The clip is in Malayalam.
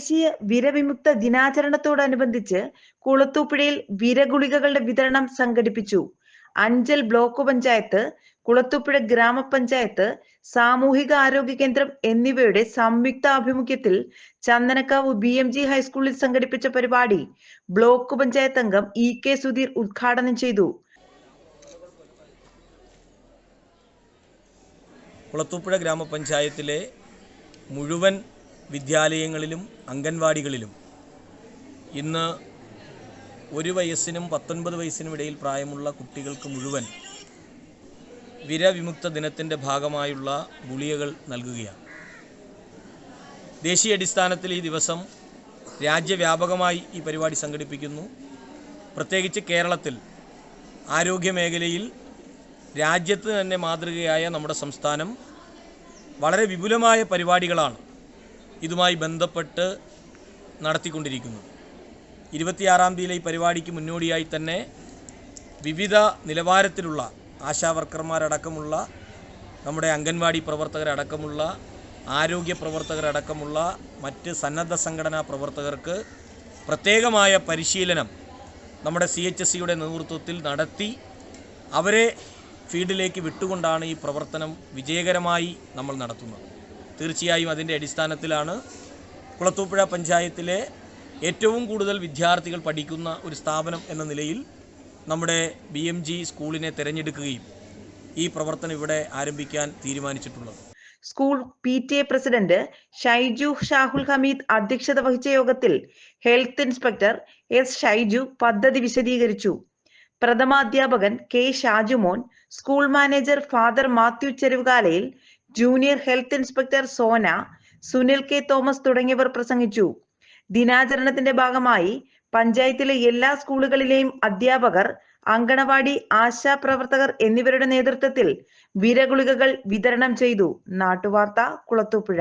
ദേശീയ വിരവിമുക്ത ദിനാചരണത്തോടനുബന്ധിച്ച് കുളത്തൂപ്പുഴയിൽ വിരഗുളികകളുടെ വിതരണം സംഘടിപ്പിച്ചു. അഞ്ചൽ ബ്ലോക്ക് പഞ്ചായത്ത് കുളത്തൂപ്പുഴ ഗ്രാമപഞ്ചായത്ത് സാമൂഹിക ആരോഗ്യ കേന്ദ്രം എന്നിവയുടെ സംയുക്ത ആഭിമുഖ്യത്തിൽ ചന്ദനക്കാവ് ബി എം ജി ഹൈസ്കൂളിൽ സംഘടിപ്പിച്ച പരിപാടി ബ്ലോക്ക് പഞ്ചായത്ത് അംഗം ഇ കെ സുധീർ ഉദ്ഘാടനം ചെയ്തു. കുളത്തൂപ്പുഴ ഗ്രാമപഞ്ചായത്തിലെ മുഴുവൻ വിദ്യാലയങ്ങളിലും അംഗൻവാടികളിലും ഇന്ന് ഒരു വയസ്സിനും പത്തൊൻപത് വയസ്സിനും ഇടയിൽ പ്രായമുള്ള കുട്ടികൾക്ക് മുഴുവൻ വിരവിമുക്ത ദിനത്തിന്റെ ഭാഗമായുള്ള ഗുളികകൾ നൽകുകയാണ്. ദേശീയ അടിസ്ഥാനത്തിൽ ഈ ദിവസം രാജ്യവ്യാപകമായി ഈ പരിപാടി സംഘടിപ്പിക്കുന്നു. പ്രത്യേകിച്ച് കേരളത്തിൽ ആരോഗ്യമേഖലയിൽ രാജ്യത്ത് തന്നെ മാതൃകയായ നമ്മുടെ സംസ്ഥാനം വളരെ വിപുലമായ പരിപാടികളാണ് ഇതുമായി ബന്ധപ്പെട്ട് നടത്തിക്കൊണ്ടിരിക്കുന്നു. ഇരുപത്തിയാറാം തീയതി ഈ പരിപാടിക്ക് മുന്നോടിയായി തന്നെ വിവിധ നിലവാരത്തിലുള്ള ആശാവർക്കർമാരടക്കമുള്ള നമ്മുടെ അംഗൻവാടി പ്രവർത്തകരടക്കമുള്ള ആരോഗ്യ പ്രവർത്തകരടക്കമുള്ള മറ്റ് സന്നദ്ധ സംഘടനാ പ്രവർത്തകർക്ക് പ്രത്യേകമായ പരിശീലനം നമ്മുടെ സി എച്ച് എസ് സിയുടെ നേതൃത്വത്തിൽ നടത്തി അവരെ ഫീൽഡിലേക്ക് വിട്ടുകൊണ്ടാണ് ഈ പ്രവർത്തനം വിജയകരമായി നമ്മൾ നടത്തുന്നത്. തീർച്ചയായും അതിന്റെ അടിസ്ഥാനത്തിലാണ് കുളത്തൂപ്പുഴ പഞ്ചായത്തിലെ ഏറ്റവും കൂടുതൽ വിദ്യാർത്ഥികൾ പഠിക്കുന്ന ഒരു സ്ഥാപനം എന്ന നിലയിൽ നമ്മുടെ ബി എം ജി സ്കൂളിനെ തിരഞ്ഞെടുക്കുകയും ഈ പ്രവർത്തനം ഇവിടെ ആരംഭിക്കാൻ തീരുമാനിച്ചിട്ടുള്ളത്. School P T A president Shaiju Shahul Hameed അധ്യക്ഷത വഹിച്ച യോഗത്തിൽ ഹെൽത്ത് ഇൻസ്പെക്ടർ എസ് ഷൈജു പദ്ധതി വിശദീകരിച്ചു. പ്രഥമാധ്യാപകൻ K Shajumon school manager father Mathew Cheruvukalayil junior health inspector Sona Sunil K Thomas തുടങ്ങിയവർ പ്രസംഗിച്ചു. ദിനാചരണത്തിന്റെ ഭാഗമായി പഞ്ചായത്തിലെ എല്ലാ സ്കൂളുകളിലെയും അധ്യാപകർ അങ്കണവാടി ആശാ പ്രവർത്തകർ എന്നിവരുടെ നേതൃത്വത്തിൽ വിരഗുളികകൾ വിതരണം ചെയ്തു. നാട്ടുവാർത്ത കുളത്തൂപ്പുഴ.